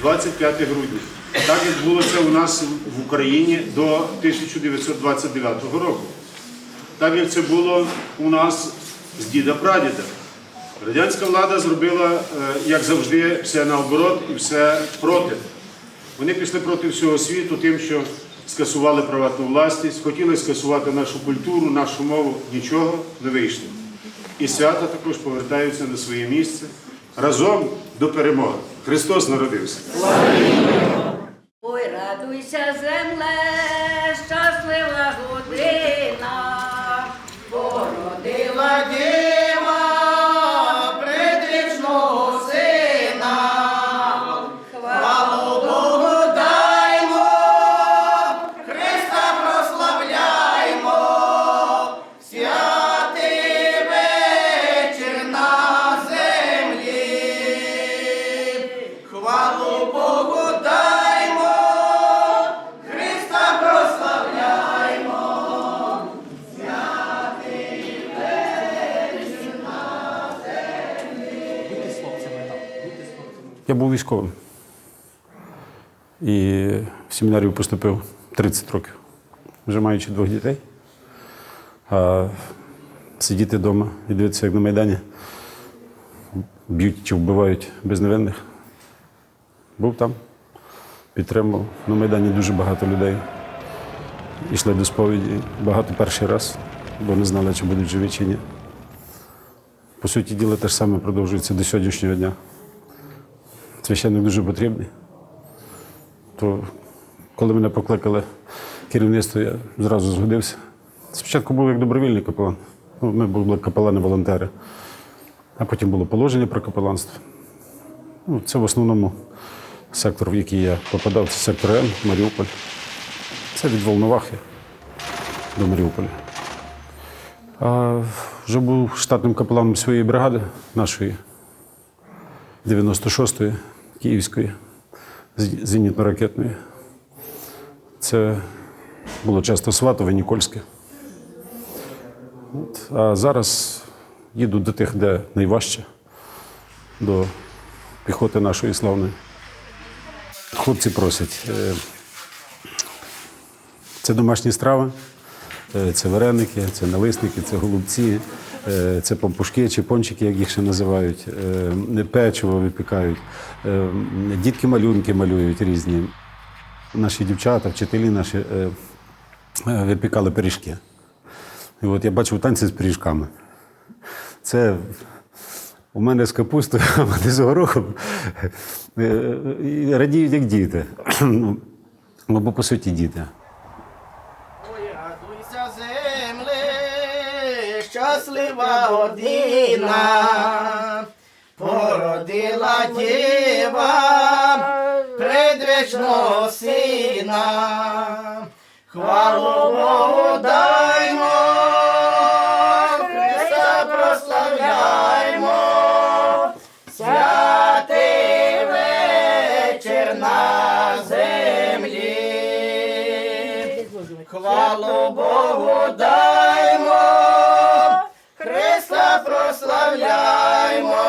25 грудня. Так відбулося у нас в Україні до 1929 року. Так як це було у нас з діда прадіда. Радянська влада зробила, е, як завжди, все наоборот і все проти. Вони пішли проти всього світу тим, що скасували приватну власність, хотіли скасувати нашу культуру, нашу мову, нічого не вийшло. І свята також повертаються на своє місце разом до перемоги. Христос народився. Ой, радуйся, земле, був військовим. І в семінарію поступив 30 років, вже маючи двох дітей. А сидіти вдома і дивитися, як на Майдані б'ють чи вбивають безневинних. Був там, підтримував. На Майдані дуже багато людей. Йшли до сповіді. Багато перший раз, бо не знали, чи будуть живі чи ні. По суті діла, те ж саме продовжується до сьогоднішнього дня священник дуже потрібний. То коли мене покликали керівництво, я зразу згодився. Спочатку був як добровільний капелан. Ну, ми були капелани-волонтери. А потім було положення про капеланство. Ну, це в основному сектор, в який я попадав, це сектор М, Маріуполь. Це від Волновахи до Маріуполя. А вже був штатним капеланом своєї бригади, нашої 96-ї Київської зенітно-ракетної. Це було часто Сватове, Нікольське. От. А зараз їду до тих, де найважче, до піхоти нашої славної. Хлопці просять. е, Це домашні страви, це вареники, це налисники, це голубці, е, це пампушки чи пончики, як їх ще називають, е, печиво випікають, е, дітки малюнки малюють різні. Наші дівчата, вчителі наші е, е, випікали пиріжки. І от я бачив танці з пиріжками. Це у мене з капустою, а вони з горохом. Е, Радіють, як діти. Ну, по суті діти. Щаслива година, породила діва предвічного сина. Хвалу Богу даймо, прославляймо,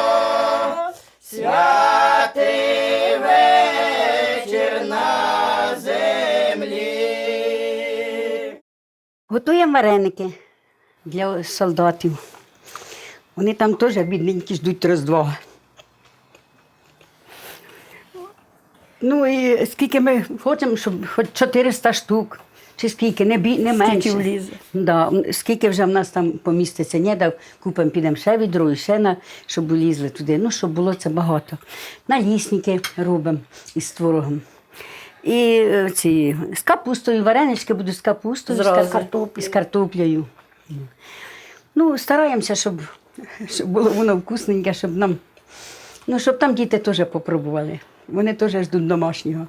святий вечір на землі. Готуємо вареники для солдатів. Вони там теж бідненькі ждуть Різдва. Ну і скільки ми хочемо, щоб хоч 400 штук, чи скільки, не, бі, не менше. влізе. Да, скільки вже в нас там поміститься, ні, да, купимо, підемо ще відро, і ще на, щоб улізли туди. Ну, щоб було це багато. Налісники робимо із творогом. І е, ці, з капустою, варенички будуть з капустою, з, Зразу. кар- з картоплею. Ну, стараємося, щоб, щоб було воно вкусненьке, щоб нам. Ну, щоб там діти теж попробували. Вони теж ждуть домашнього.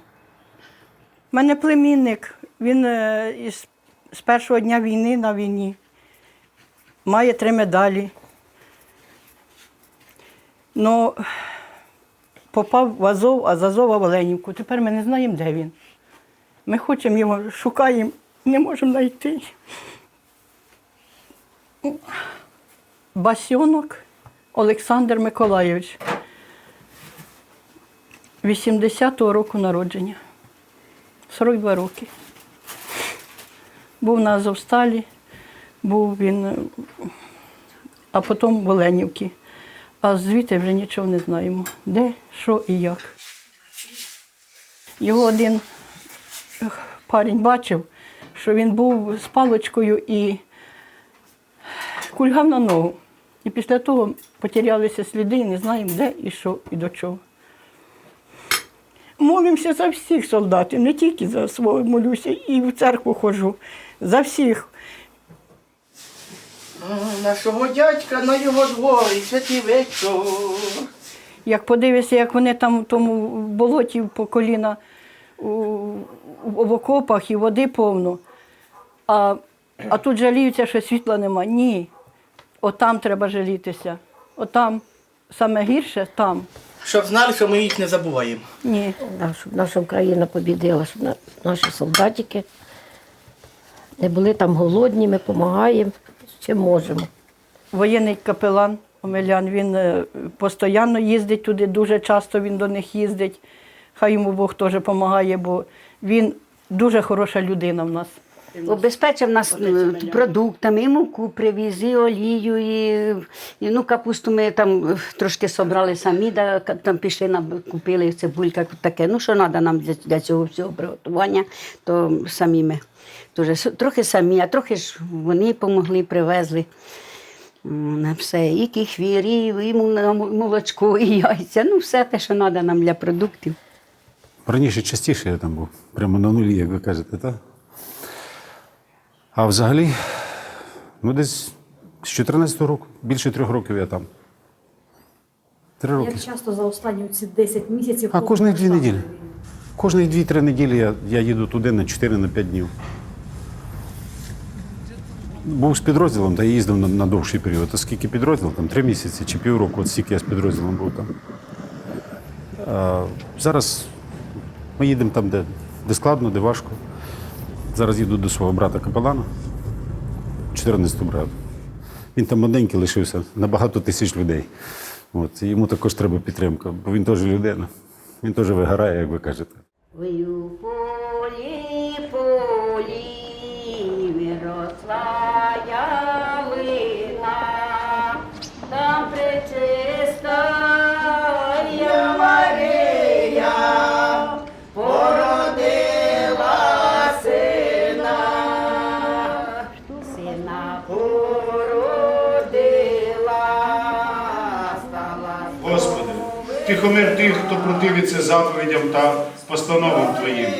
У мене племінник, він е, з першого дня війни на війні. Має три медалі. Ну, попав в Азов, а з Азова в Оленівку. Тепер ми не знаємо, де він. Ми хочемо його, шукаємо, не можемо знайти. Басьонок Олександр Миколайович. 80-го року народження. 42 роки. Був на Азовсталі, був він, а потім в Оленівці. А звідти вже нічого не знаємо. Де, що і як. Його один парень бачив, що він був з паличкою і кульгав на ногу. І після того потерялися сліди і не знаємо, де і що і до чого. Молимося за всіх солдатів, не тільки за свого молюся, і в церкву ходжу. За всіх. Нашого дядька на його дворі, святий вечір. Як подивишся, як вони там в тому болоті по коліна в окопах і води повно, а, а тут жаліються, що світла нема. Ні. Отам треба жалітися. Отам саме гірше там. Щоб знали, що ми їх не забуваємо. Ні. Да, щоб наша Україна побідила, щоб на- наші солдатики не були там голодні, ми допомагаємо, чим можемо. Воєнний капелан Омелян, він е, постійно їздить туди, дуже часто він до них їздить. Хай йому Бог теж допомагає, бо він дуже хороша людина в нас. Обезпечив нас продуктами, і муку привіз, і олію, і, і ну, капусту ми там е, трошки собрали самі, да, там пішли, нам купили цибулька, таке. Ну, що треба нам для, для цього всього приготування, то самі ми. Дуже, трохи самі, а трохи ж вони допомогли, привезли. На все, і кефір, і, і молочко, і яйця, ну все те, що треба нам для продуктів. Раніше частіше я там був, прямо на нулі, як ви кажете, так? А взагалі, ну десь з 14 року, більше трьох років я там. Три роки. Як часто за останні ці 10 місяців? А кожні дві неділі. Кожні дві-три неділі я, я їду туди на 4-5 днів. Був з підрозділом, та їздив на, на довший період. А скільки підрозділ? Там три місяці чи півроку, от стільки я з підрозділом був там. А, зараз ми їдемо там, де, де складно, де важко. Зараз їду до свого брата капелана, 14 брат. Він там маленький лишився на багато тисяч людей. От, і йому також треба підтримка, бо він теж людина. Він теж вигорає, як ви кажете. Тихомир тих, хто противиться заповідям та постановам Твоїм.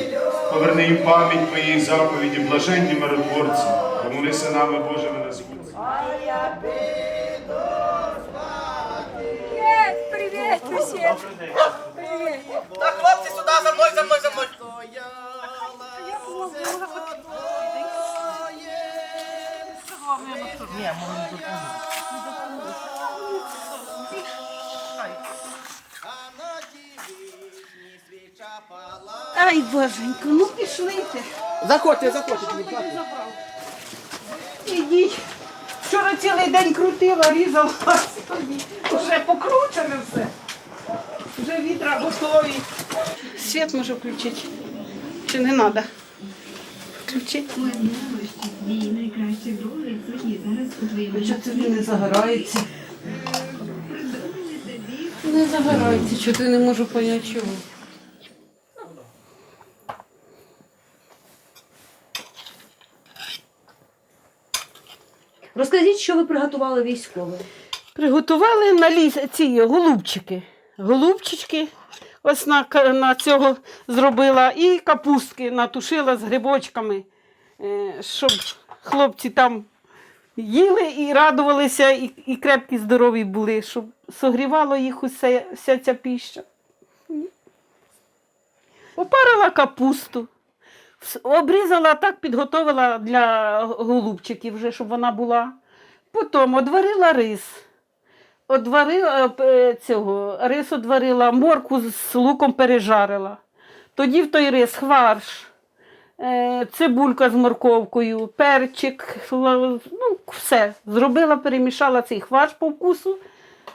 Поверни їм пам'ять Твоїй заповіді, блаженні миротворці, помолися нами Божими на звуці. Привет, привет, Так, хлопці, сюди, за мною, за мною, за мною. Ай, боженько, ну пішли ти. Заходьте, заходьте. Ідіть. Вчора цілий день крутила, різала. Сьогодні Вже покручене все. Вже вітра готові. Світ може включити. Чи не треба? Включити. Що це він не загорається? Не загорається, що ти не можу поняти чого. Розкажіть, що ви приготували військовим? Приготували на ліс ці голубчики. Голубчики. Ось на, на цього зробила і капустки натушила з грибочками, е, щоб хлопці там їли і радувалися, і, і крепкі, здорові були, щоб согрівало їх усе, вся ця піща. Опарила капусту. Обрізала так, підготовила для голубчиків, вже, щоб вона була. Потім одварила рис. Одварила е, цього, рис одварила, морку з луком пережарила. Тоді в той рис хварш, е, цибулька з морковкою, перчик, ну, все. Зробила, перемішала цей хварш по вкусу,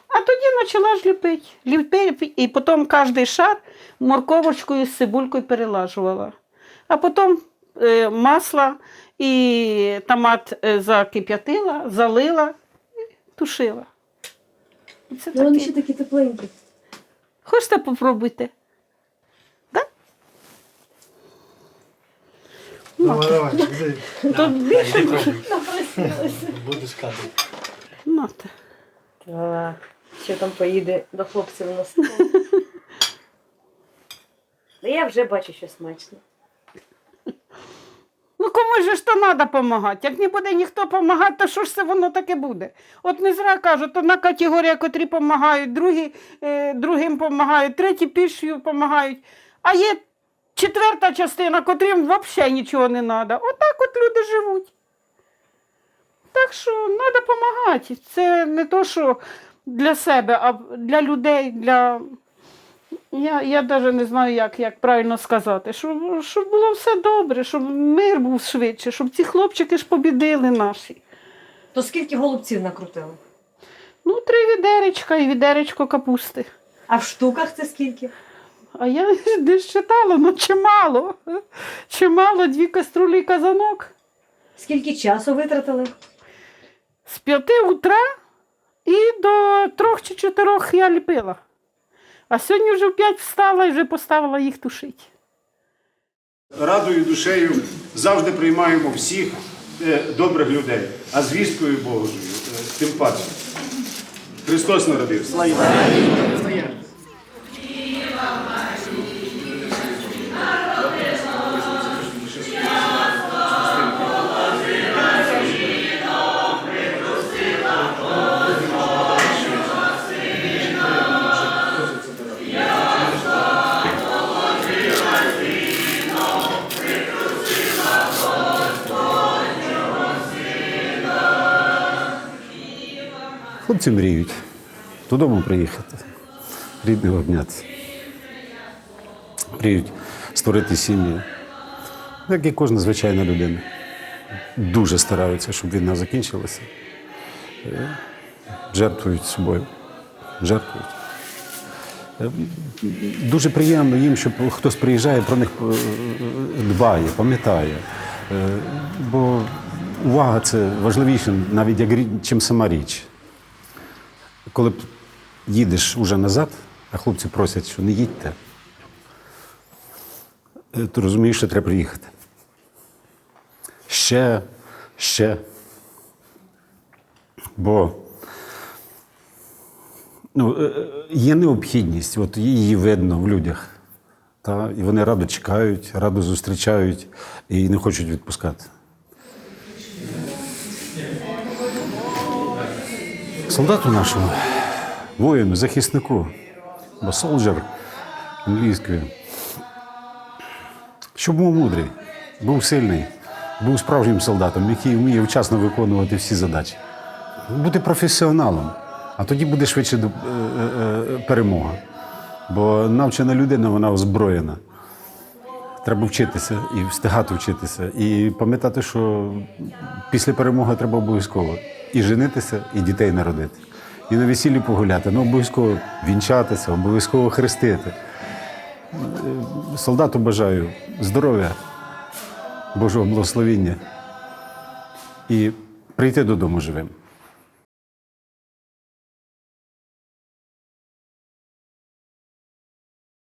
А тоді почала ж ліпити. Ліпити, і потім кожний шар морковочкою з цибулькою перелажувала. А потім е, масло і томат е, закип'ятила, залила і тушила. Це Ну, вони ще такі тепленькі. Хочете попробуйте? Давай, давай, іди. То більше Будеш кадр. Нате. Так, що там поїде до хлопців на стол. Ну, я вже бачу, що смачно. Же ж то треба допомагати. Як не буде ніхто допомагати, то що ж це воно таке буде? От не зра кажуть, одна категорія, котрі допомагають, другі е, другим допомагають, треті пішою допомагають. А є четверта частина, котрим взагалі нічого не треба. Отак от люди живуть. Так що треба допомагати. Це не то, що для себе, а для людей, для. Я, я навіть не знаю, як, як правильно сказати, щоб, щоб було все добре, щоб мир був швидше, щоб ці хлопчики ж побідили наші. То скільки голубців накрутили? Ну, три відеречка і відеречко капусти. А в штуках це скільки? А я десь читала, ну чимало. Чимало, дві каструлі і казанок. Скільки часу витратили? З п'яти утра і до трьох чи чотирьох я ліпила. А сьогодні вже в 5 встала і вже поставила їх тушити. Радою душею завжди приймаємо всіх е, добрих людей, а звісткою Божою е, тим паче. Христос народився. Хлопці мріють додому приїхати, рідних обняти. Мріють створити сім'ї, як і кожна звичайна людина. Дуже стараються, щоб війна закінчилася. Е, Жертвують собою. Жертвують. Е, Дуже приємно їм, що хтось приїжджає, про них е, дбає, пам'ятає. Бо увага це важливіше навіть як чим сама річ. Коли їдеш уже назад, а хлопці просять, що не їдьте, е, то розумієш, що треба приїхати. Ще, ще. Бо ну, е, е, є необхідність, от її видно в людях. Та? І вони радо чекають, радо зустрічають і не хочуть відпускати. Солдату нашому, воїну, захиснику, бо солджер англійською. Щоб був мудрий, був сильний, був справжнім солдатом, який вміє вчасно виконувати всі задачі. Бути професіоналом, а тоді буде швидше е, е, е, перемога. Бо навчена людина, вона озброєна. Треба вчитися і встигати вчитися. І пам'ятати, що після перемоги треба обов'язково і женитися, і дітей народити. І на весіллі погуляти, ну обов'язково вінчатися, обов'язково хрестити. Е, Солдату бажаю здоров'я, Божого благословіння і прийти додому живим.